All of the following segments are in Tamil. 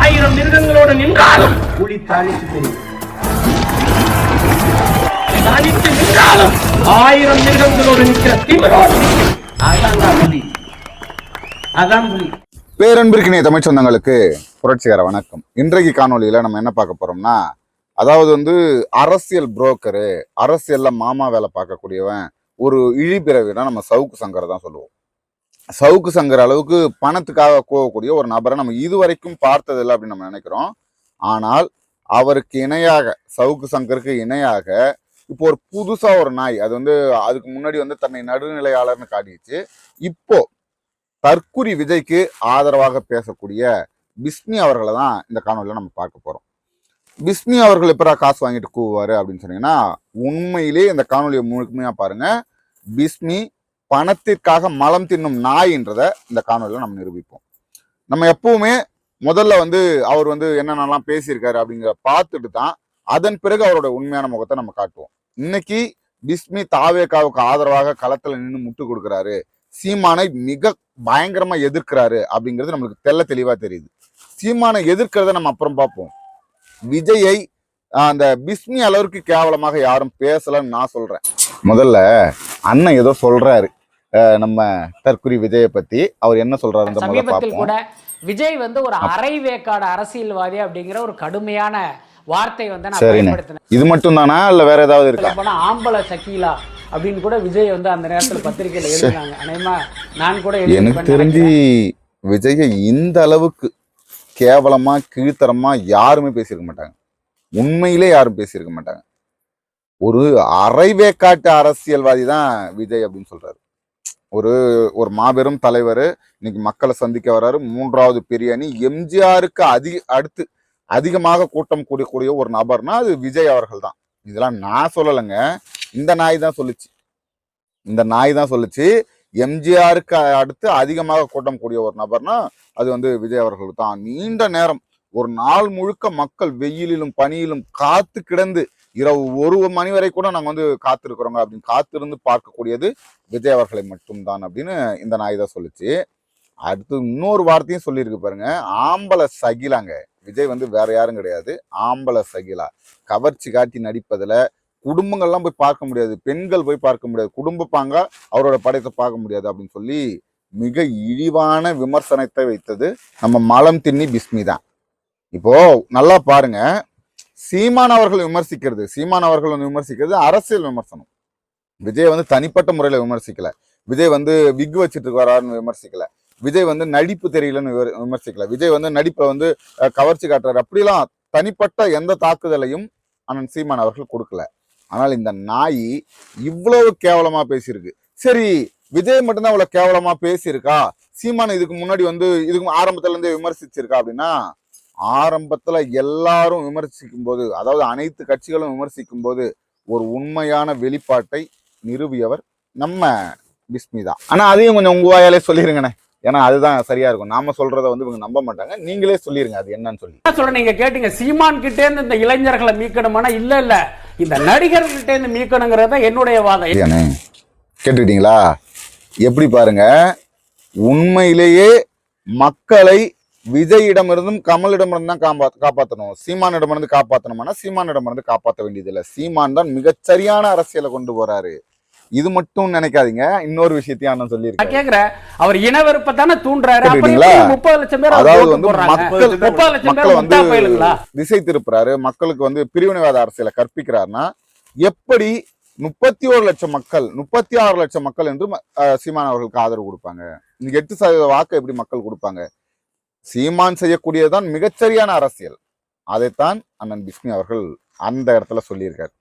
ஆயிரம் மிருகங்களோடு நின்றாலும் புலி தனித்து தெரியும் தனித்து நின்றாலும் ஆயிரம் மிருகங்களோடு நிற்கிற திமிரோடு நிற்கும். அதான் புலி. அதான் புலி. பேரன்பிற்கினிய தமிழ் சொந்தங்களுக்கு புரட்சிகர வணக்கம். இன்றைக்கு காணொளியில நம்ம என்ன பார்க்க போறோம்னா அதாவது வந்து அரசியல் புரோக்கரு அரசியல்ல மாமா வேலை பார்க்கக்கூடியவன் ஒரு இழிபிறவினா நம்ம சவுக்கு சங்கரை தான் சொல்லுவோம். சவுக்கு சங்கர் அளவுக்கு பணத்துக்காக கோவக்கூடிய ஒரு நபரை நம்ம இதுவரைக்கும் பார்த்ததில்லை அப்படின்னு நம்ம நினைக்கிறோம். ஆனால் அவருக்கு இணையாக சவுக்கு சங்கருக்கு இணையாக இப்போ ஒரு புதுசாக ஒரு நாய் அது வந்து அதுக்கு முன்னாடி வந்து தன்னை நடுநிலையாளர்னு காட்டிச்சு இப்போ தற்குறி விஜய்க்கு ஆதரவாக பேசக்கூடிய பிஸ்னி அவர்களை தான் இந்த காணொலியில் நம்ம பார்க்க போகிறோம் பிஸ்னி அவர்கள் எப்படா காசு வாங்கிட்டு கூவார் அப்படின்னு சொன்னீங்கன்னா உண்மையிலே இந்த காணொலியை முழுமையாக பாருங்கள் பிஸ்மி பணத்திற்காக மலம் தின்னும் நாயின்றத இந்த காணொலியில் நம்ம நிரூபிப்போம். நம்ம எப்பவுமே முதல்ல வந்து அவர் வந்து என்னென்னலாம் பேசியிருக்காரு அப்படிங்கிற பார்த்துட்டு தான் அதன் பிறகு அவரோட உண்மையான முகத்தை நம்ம காட்டுவோம். இன்னைக்கு பிஸ்மி தாவேக்காவுக்கு ஆதரவாக களத்தில் நின்று முட்டு கொடுக்குறாரு. சீமானை மிக பயங்கரமா எதிர்க்கிறாரு அப்படிங்கிறது நம்மளுக்கு தெள்ள தெளிவா தெரியுது. சீமானை எதிர்க்கிறத நம்ம அப்புறம் பார்ப்போம். விஜயை அந்த பிஸ்மி அளவுக்கு கேவலமாக யாரும் பேசலன்னு நான் சொல்றேன். முதல்ல அண்ணன் ஏதோ சொல்றாரு. நம்ம தற்குறி விஜயை பத்தி அவர் என்ன முதல்ல சமீபத்தில் கூட விஜய் வந்து ஒரு அரை வேக்காடு அரசியல்வாதி அப்படிங்கிற ஒரு கடுமையான வார்த்தை வந்து நான். பயன்படுத்தினேன். இது மட்டும் தானா இல்ல வேற ஏதாவது இருக்கா? ஆம்பளை சக்கீலா அப்படின்னு கூட விஜய் வந்து அந்த நேரத்துல பத்திரிகையில எழுதினாங்க. அநேகமா நான் கூட எனக்கு தெரிஞ்சு விஜயை இந்த அளவுக்கு கேவலமா கீழ்த்தரமா யாருமே பேசியிருக்க மாட்டாங்க. உண்மையிலே யாரும் பேசியிருக்க மாட்டாங்க. ஒரு அரைவேக்காட்டு அரசியல்வாதி தான் விஜய் அப்படின்னு சொல்றாரு. ஒரு ஒரு மாபெரும் தலைவர் இன்னைக்கு மக்களை சந்திக்க வர்றாரு. மூன்றாவது பெரிய அணி எம்ஜிஆருக்கு அதிக அடுத்து அதிகமாக கூட்டம் கூடக்கூடிய ஒரு நபர்னா அது விஜய் அவர்கள் தான் இதெல்லாம் நான் சொல்லலைங்க. இந்த நாய் தான் சொல்லுச்சு. இந்த நாய் தான் சொல்லுச்சு. எம்ஜிஆருக்கு அடுத்து அதிகமாக கூட்டம் கூடிய ஒரு நபர்னா அது வந்து விஜய் அவர்கள் தான். நீண்ட நேரம் ஒரு நாள் முழுக்க மக்கள் வெயிலிலும் பனியிலும் காத்து கிடந்து இரவு ஒரு மணி வரை கூட நாங்கள் வந்து காத்திருக்கிறோங்க அப்படின்னு காத்திருந்து பார்க்கக்கூடியது விஜய் அவர்களை மட்டும்தான் அப்படின்னு இந்த நாய் தான் சொல்லுச்சு. அடுத்து இன்னொரு வார்த்தையும் சொல்லியிருக்கு பாருங்க. ஆம்பளை சகிலாங்க. விஜய் வந்து வேற யாரும் கிடையாது. ஆம்பளை சகிலா. கவர்ச்சி காட்டி நடிப்பதில் குடும்பங்கள்லாம் போய் பார்க்க முடியாது. பெண்கள் போய் பார்க்க முடியாது. குடும்ப பாங்க அவரோட படத்தை பார்க்க முடியாது அப்படின்னு சொல்லி மிக இழிவான விமர்சனத்தை வைத்தது நம்ம மலம் தின்னி பிஸ்மி தான் இப்போ நல்லா பாருங்க. சீமான் அவர்கள் விமர்சிக்கிறது சீமான் அவர்கள் வந்து விமர்சிக்கிறது அரசியல் விமர்சனம். விஜய் வந்து தனிப்பட்ட முறையில் விமர்சிக்கல. விஜய் வந்து விக் வச்சுட்டு வராருன்னு விமர்சிக்கல. விஜய் வந்து நடிப்பு தெரியலன்னு விமர்சிக்கல. விஜய் வந்து நடிப்பை வந்து கவர்ச்சி காட்டுறாரு. அப்படிலாம் தனிப்பட்ட எந்த தாக்குதலையும் அண்ணன் சீமான் அவர்கள் கொடுக்கல. ஆனால் இந்த நாய் இவ்வளவு கேவலமா பேசியிருக்கு. சரி விஜய் மட்டும்தான் இவ்வளவு கேவலமா பேசியிருக்கா? சீமான் இதுக்கு முன்னாடி வந்து இதுக்கு ஆரம்பத்துல இருந்தே விமர்சிச்சிருக்கா அப்படின்னா ஆரம்பத்துல எல்லாரும் விமர்சிக்கும் போது அதாவது அனைத்து கட்சிகளும் விமர்சிக்கும் போது ஒரு உண்மையான வெளிப்பாட்டை நிறுவியவர் நம்ம பிஸ்மி தான். ஆனா அதையும் கொஞ்சம் உங்க வாயாலே சொல்லிருங்கண்ணே. ஏன்னா அதுதான் சரியா இருக்கும். நாம சொல்றத வந்து இவங்க நம்ப மாட்டாங்க. நீங்களே சொல்லிருங்க அது என்னன்னு சொல்லி. சொல்றேன் நீங்க கேட்டீங்க. சீமான் கிட்டே இருந்து இந்த இளைஞர்களை மீட்கணுமானா? இல்ல இல்ல. இந்த நடிகர்கிட்ட இருந்து மீட்கணுங்கிறது என்னுடைய வாதம். கேட்டுக்கிட்டீங்களா? எப்படி பாருங்க உண்மையிலேயே மக்களை விஜயிடமிருந்தும் கமலிடமிருந்து தான் காப்பா காப்பாற்றணும் சீமானிடமிருந்து காப்பாற்றணும்னா சீமானிடமிருந்து காப்பாற்ற வேண்டியதில்லை. சீமான் தான் மிகச்சரியான அரசியலை கொண்டு போறாரு. இது மட்டும் நினைக்காதீங்க. இன்னொரு விஷயத்தையும் அண்ணன் நான் சொல்லியிருக்காரு கேக்குறேன். அவர் இனவெறுப்பை தானே தூண்டுறாரு. முப்பது லட்சம் பேர் அதாவது வந்து? மக்கள் முப்பது லட்சம் பேர் வந்து திசை திருப்புறாரு. மக்களுக்கு வந்து பிரிவினைவாத அரசியலை கற்பிக்கிறாருன்னா எப்படி முப்பத்தி ஒரு லட்சம் மக்கள் முப்பத்தி ஆறு லட்சம் மக்கள் என்று சீமான் அவர்களுக்கு ஆதரவு கொடுப்பாங்க? எட்டு சதவீத வாக்கை எப்படி மக்கள் கொடுப்பாங்க? சீமான் செய்யக்கூடியதுதான் மிகச்சரியான அரசியல். அதைத்தான் அண்ணன் பிஸ்மி அவர்கள் அந்த இடத்துல சொல்லியிருக்காரு.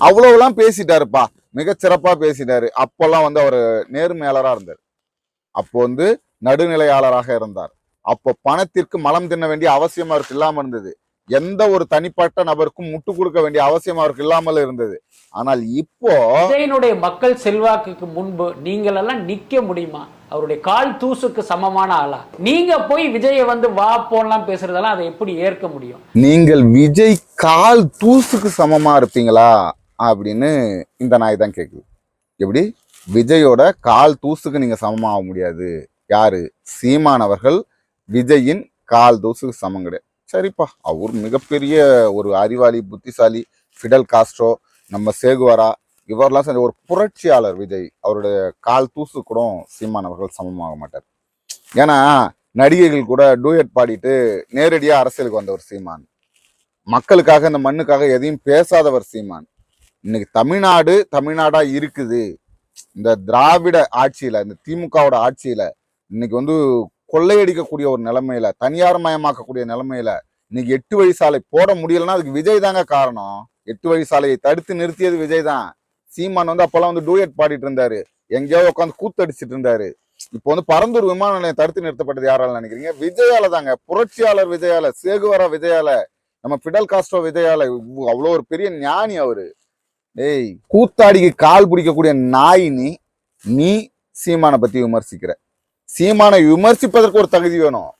அவ்வளவுலாம் பேசிட்டாருப்பா. மிகச்சிறப்பா பேசிட்டாரு. அப்போல்லாம் வந்து அவர் நேர்மையாளராக இருந்தார். அப்போ வந்து நடுநிலையாளராக இருந்தார். அப்போ பணத்திற்கு மலம் தின்ன வேண்டிய அவசியம் அவருக்கு இல்லாமல் இருந்தது. எந்த ஒரு தனிப்பட்ட நபருக்கும் முட்டு கொடுக்க வேண்டிய அவசியம் அவருக்கு இல்லாமல் இருந்தது. ஆனால் இப்போ விஜயனுடைய மக்கள் செல்வாக்குக்கு முன்பு நீங்கள் எல்லாம் நிக்க முடியுமா? அவருடைய கால் தூசுக்கு சமமான ஆளா? நீங்க போய் விஜயை வந்து வா போன்லாம் பேசுறதெல்லாம் அதை எப்படி ஏற்க முடியும்? நீங்கள் விஜய் கால் தூசுக்கு சமமா இருப்பீங்களா? அப்படின்னு இந்த நாய் தான் கேக்குது. எப்படி? விஜயோட கால் தூசுக்கு நீங்க சமமாக முடியாது. யாரு? சீமான் அவர்கள் விஜயின் கால் தூசுக்கு சமம் கிடையாது. சரிப்பா. அவர் மிகப்பெரிய ஒரு அறிவாளி புத்திசாலி ஃபிடல் காஸ்ட்ரோ நம்ம சேகுவாரா இவரெல்லாம் சேர்ந்து ஒரு புரட்சியாளர் விஜய். அவருடைய கால் தூசு கூட சீமான் அவர்கள் சமமாக மாட்டார். ஏன்னா நடிகைகள் கூட டூயட் பாடிட்டு நேரடியாக அரசியலுக்கு வந்தவர் சீமான். மக்களுக்காக இந்த மண்ணுக்காக எதையும் பேசாதவர் சீமான். இன்னைக்கு தமிழ்நாடு தமிழ்நாடா இருக்குது. இந்த திராவிட ஆட்சியில இந்த திமுகவோட ஆட்சியில இன்னைக்கு வந்து கொள்ளையடிக்கக்கூடிய ஒரு நிலைமையில தனியார் மயமாக்கக்கூடிய நிலைமையில இன்னைக்கு எட்டு வழி சாலை போட முடியலன்னா அதுக்கு விஜய் தாங்க காரணம். எட்டு வழி சாலையை தடுத்து நிறுத்தியது விஜய் தான். சீமான் வந்து அப்பெல்லாம் வந்து டூயட் பாடிட்டு இருந்தாரு. எங்கேயோ உட்காந்து கூத்தடிச்சிட்டு இருந்தாரு. இப்போ வந்து பரந்தூர் விமான நிலையம் தடுத்து நிறுத்தப்பட்டது யாரால நினைக்கிறீங்க? விஜயால தாங்க. புரட்சியாளர் விஜயால சேகுவரா விஜயால நம்ம பிடல் காஸ்ட்ரோ விஜயால அவ்வளோ ஒரு பெரிய ஞானி அவரு. டேய் கூத்தாடிக்கு கால் பிடிக்கக்கூடிய நாய் நீ நீ சீமானை பத்தி விமர்சிக்கிற. சீமானை விமர்சிப்பதற்கு ஒரு தகுதி வேணும்.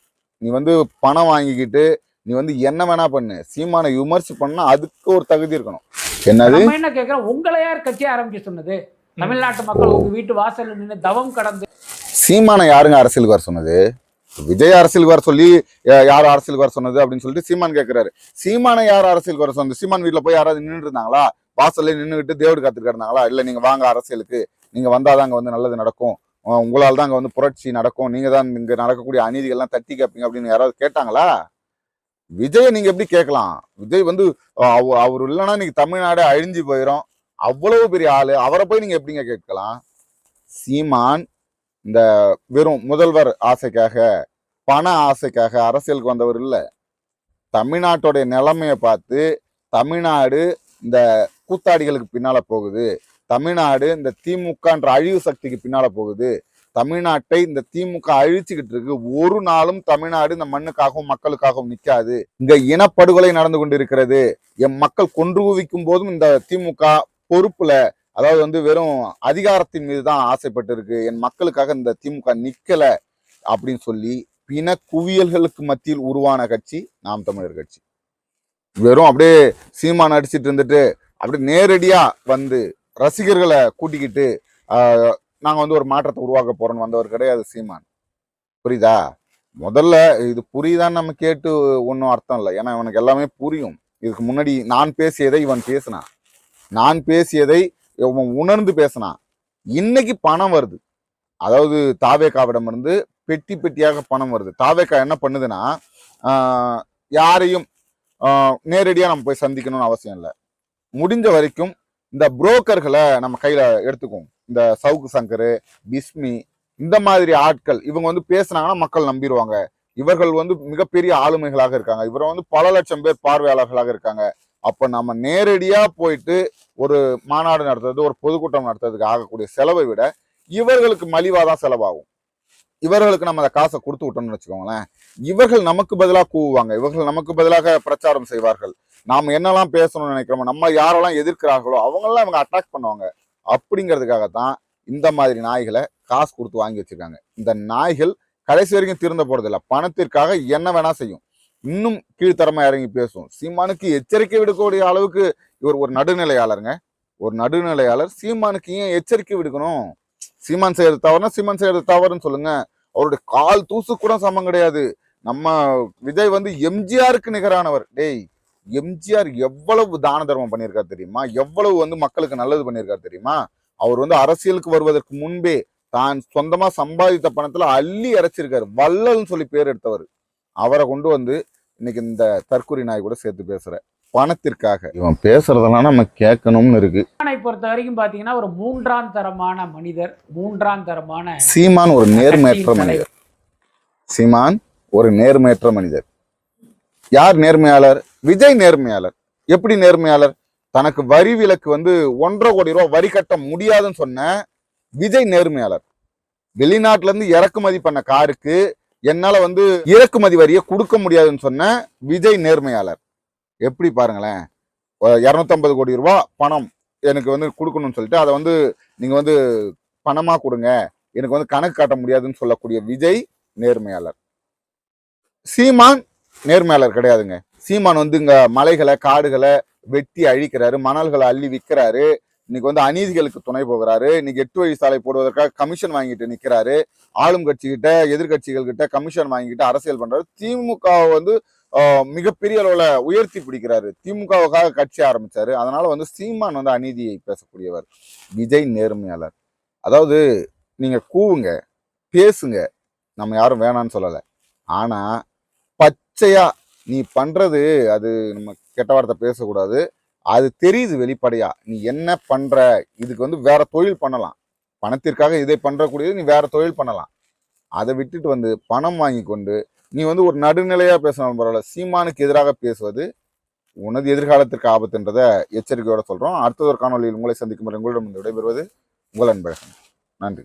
நீ வந்து பணம் வாங்கிக்கிட்டு நீ வந்து என்ன வேணா பண்ணு. சீமானை விமர்சி பண்ணா அதுக்கு ஒரு தகுதி இருக்கணும். என்னது? நம்ம என்ன கேட்கிறோம் உங்களை யார் கட்சி ஆரம்பிக்க சொன்னது? தமிழ்நாட்டு மக்கள் உங்க வீட்டு வாசல்ல நின்று தவம் கடந்து சீமானை யாருங்க அரசியலுக்கு வர சொன்னது? விஜய் அரசியலுக்கு வர சொல்லி யார் அரசியலுக்கு வர சொன்னது அப்படின்னு சொல்லிட்டு சீமான் கேட்கிறாரு சீமானை யார் அரசியலுக்கு வர சொன்னது? சீமான் வீட்டுல போய் யாராவது நின்றுட்டு இருந்தாங்களா? வாசல்ல நின்றுகிட்டு தேவடு காத்துட்டு இருந்தாங்களா? இல்ல நீங்க வாங்க அரசியலுக்கு. நீங்க வந்தாதான் அங்க வந்து நல்லது நடக்கும். உங்களால் தான் அங்கே வந்து புரட்சி நடக்கும். நீங்கள் தான் இங்கே நடக்கக்கூடிய அநீதிகள்லாம் தட்டி கேட்பீங்க அப்படின்னு யாராவது கேட்டாங்களா? விஜயை நீங்கள் எப்படி கேட்கலாம்? விஜய் வந்து அவ- அவர் இல்லைன்னா நீங்க தமிழ்நாடே அழிஞ்சு போயிடும் அவ்வளவு பெரிய ஆளு. அவரை போய் நீங்கள் எப்படிங்க கேட்கலாம்? சீமான் இந்த வெறும் முதல்வர் ஆசைக்காக பண ஆசைக்காக அரசியலுக்கு வந்தவர் இல்லை. தமிழ்நாட்டுடைய நிலைமையை பார்த்து தமிழ்நாடு இந்த கூத்தாடிகளுக்கு பின்னால் போகுது. தமிழ்நாடு இந்த திமுகன்ற அழிவு சக்திக்கு பின்னால போகுது. தமிழ்நாட்டை இந்த திமுக அழிச்சுக்கிட்டு இருக்கு. ஒரு நாளும் தமிழ்நாடு இந்த மண்ணுக்காகவும் மக்களுக்காகவும் நிற்காது இங்க இனப்படுகொலை நடந்து கொண்டிருக்கிறது. என் மக்கள் கொன்று குவிக்கும் போதும் இந்த திமுக பொறுப்புல அதாவது வந்து வெறும் அதிகாரத்தின் மீது தான் ஆசைப்பட்டு இருக்கு என் மக்களுக்காக இந்த திமுக நிக்கல அப்படின்னு சொல்லி பிண குவியல்களுக்கு மத்தியில் உருவான கட்சி நாம் தமிழர் கட்சி. வெறும் அப்படியே சீமான் அடிச்சிட்டு இருந்துட்டு அப்படியே நேரடியா வந்து ரசிகர்களை கூட்டிக்கிட்டு நாங்கள் வந்து ஒரு மாற்றத்தை உருவாக்க போகிறோன்னு வந்தவர் கிடையாது சீமான். புரியுதா? முதல்ல இது புரியுதான்னு நம்ம கேட்டு ஒன்றும் அர்த்தம் இல்லை. ஏன்னா இவனுக்கு எல்லாமே புரியும். இதுக்கு முன்னாடி நான் பேசியதை இவன் பேசினான். நான் பேசியதை இவன் உணர்ந்து பேசினான். இன்னைக்கு பணம் வருது. அதாவது தாவேக்காவிடமிருந்து பெட்டி பெட்டியாக பணம் வருது. தாவேக்கா என்ன பண்ணுதுன்னா யாரையும் நேரடியாக நம்ம போய் சந்திக்கணும்னு அவசியம் இல்லை. முடிஞ்ச வரைக்கும் இந்த புரோக்கர்களை நம்ம கையில எடுத்துக்குவோம். இந்த சவுக்கு சங்கர் பிஸ்மி இந்த மாதிரி ஆட்கள் இவங்க வந்து பேசுனாங்கன்னா மக்கள் நம்பிடுவாங்க. இவர்கள் வந்து மிகப்பெரிய ஆளுமைகளாக இருக்காங்க. இவரை வந்து பல லட்சம் பேர் பார்வையாளர்களாக இருக்காங்க. அப்ப நம்ம நேரடியா போயிட்டு ஒரு மாநாடு நடத்துறது ஒரு பொதுக்கூட்டம் நடத்துறதுக்கு ஆகக்கூடிய செலவை விட இவர்களுக்கு மலிவாதான் செலவாகும். இவர்களுக்கு நம்ம அந்த காசை கொடுத்து விட்டோம்னு வச்சுக்கோங்களேன். இவர்கள் நமக்கு பதிலாக கூவுவாங்க. இவர்கள் நமக்கு பதிலாக பிரச்சாரம் செய்வார்கள். நாம் என்னெல்லாம் பேசணும்னு நினைக்கிறோமோ நம்ம யாரெல்லாம் எதிர்க்கிறார்களோ அவங்கெல்லாம் இவங்க அட்டாக் பண்ணுவாங்க. அப்படிங்கிறதுக்காக தான் இந்த மாதிரி நாய்களை காசு கொடுத்து வாங்கி வச்சிருக்காங்க. இந்த நாய்கள் கடைசி வரைக்கும் திருந்த போகிறதில்ல பணத்திற்காக என்ன வேணால் செய்யும். இன்னும் கீழ்த்தரமாக இறங்கி பேசும். சீமானுக்கு எச்சரிக்கை விடுக்கக்கூடிய அளவுக்கு இவர் ஒரு நடுநிலையாளருங்க. ஒரு நடுநிலையாளர் சீமானுக்கு ஏன் எச்சரிக்கை விடுக்கணும்? சீமான் செய்யறது தவறுனா சீமான் செய்யறது தவறுன்னு சொல்லுங்க. அவருடைய கால் தூசு கூட சமம் கிடையாது. நம்ம விஜய் வந்து எம்ஜிஆருக்கு நிகரானவர். டேய் எம்ஜிஆர் எவ்வளவு தான தர்மம் பண்ணியிருக்காரு தெரியுமா? எவ்வளவு வந்து மக்களுக்கு நல்லது பண்ணியிருக்காரு தெரியுமா? அவர் வந்து அரசியலுக்கு வருவதற்கு முன்பே தான் சொந்தமா சம்பாதித்த பணத்துல அள்ளி அரைச்சிருக்காரு. வள்ளல்னு சொல்லி பேர் எடுத்தவர். அவரை கொண்டு வந்து இன்னைக்கு இந்த தற்கொலை நாய் கூட சேர்த்து பேசுற பணத்திற்காக. இவன் பேசுறதெல்லாம் நம்ம கேட்கணும்னு இருக்கு. சீமானை பொறுத்த வரைக்கும் பாத்தீங்கன்னா ஒரு மூன்றாம் தரமான மனிதர் மூன்றாம் தரமான சீமான் ஒரு நேர்மையற்ற மனிதர். சீமான் ஒரு நேர்மையற்ற மனிதர். யார் நேர்மையாளர்? விஜய் நேர்மையாளர். எப்படி நேர்மையாளர்? தனக்கு வரி விலக்கு வந்து ஒன்றரை கோடி ரூபாய் வரி கட்ட முடியாதுன்னு சொன்ன விஜய் நேர்மையாளர். வெளிநாட்டுல இருந்து இறக்குமதி பண்ண காருக்கு என்னால வந்து இறக்குமதி வரியை கொடுக்க முடியாதுன்னு சொன்ன விஜய் நேர்மையாளர். எப்படி பாருங்களேன்? இரநூத்தம்பது கோடி ரூபா பணம் எனக்கு வந்து கொடுக்கணும்னு சொல்லிட்டு அதை வந்து நீங்கள் வந்து பணமாக கொடுங்க. எனக்கு வந்து கணக்கு காட்ட முடியாதுன்னு சொல்லக்கூடிய விஜய் நேர்மையாளர். சீமான் நேர்மையாளர் கிடையாதுங்க. சீமான் வந்து இங்கே மலைகளை காடுகளை வெட்டி அழிக்கிறாரு மணல்களை அள்ளி விற்கிறாரு இன்னைக்கு வந்து அநீதிகளுக்கு துணை போகிறாரு. இன்னைக்கு எட்டு வழி சாலை போடுவதற்காக கமிஷன் வாங்கிட்டு நிக்கிறாரு. ஆளும் கட்சிக்கிட்ட எதிர்கட்சிகள் கிட்ட கமிஷன் வாங்கிட்டு அரசியல் பண்றாரு. திமுக வந்து மிகப்பெரிய அளவுல உயர்த்தி பிடிக்கிறாரு. திமுகவுக்காக கட்சி ஆரம்பிச்சாரு. அதனால வந்து சீமான் வந்து அநீதியை பேசக்கூடியவர். விஜய் நேர்மையாளர். அதாவது நீங்க கூவுங்க பேசுங்க. நம்ம யாரும் வேணாம்னு சொல்லலை. ஆனா பச்சையா நீ பண்றது அது நம்ம கெட்ட வார்த்தை பேசக்கூடாது. அது தெரியுது வெளிப்படையா. நீ என்ன பண்ற? இதுக்கு வந்து வேற தொழில் பண்ணலாம். பணத்திற்காக இதை பண்ணுறக்கூடியது நீ வேற தொழில் பண்ணலாம். அதை விட்டுட்டு வந்து பணம் வாங்கி கொண்டு நீ வந்து ஒரு நடுநிலையாக பேசினாலும் பரவாயில்ல. சீமானுக்கு எதிராக பேசுவது உனது எதிர்காலத்திற்கு ஆபத்துன்றதை எச்சரிக்கையோட சொல்கிறோம் அடுத்ததொரு ஒரு காணொலியில் உங்களை சந்திக்கும் வரை உங்களிடம் விடைபெறுவது உங்கள் அன்பழகன். நன்றி.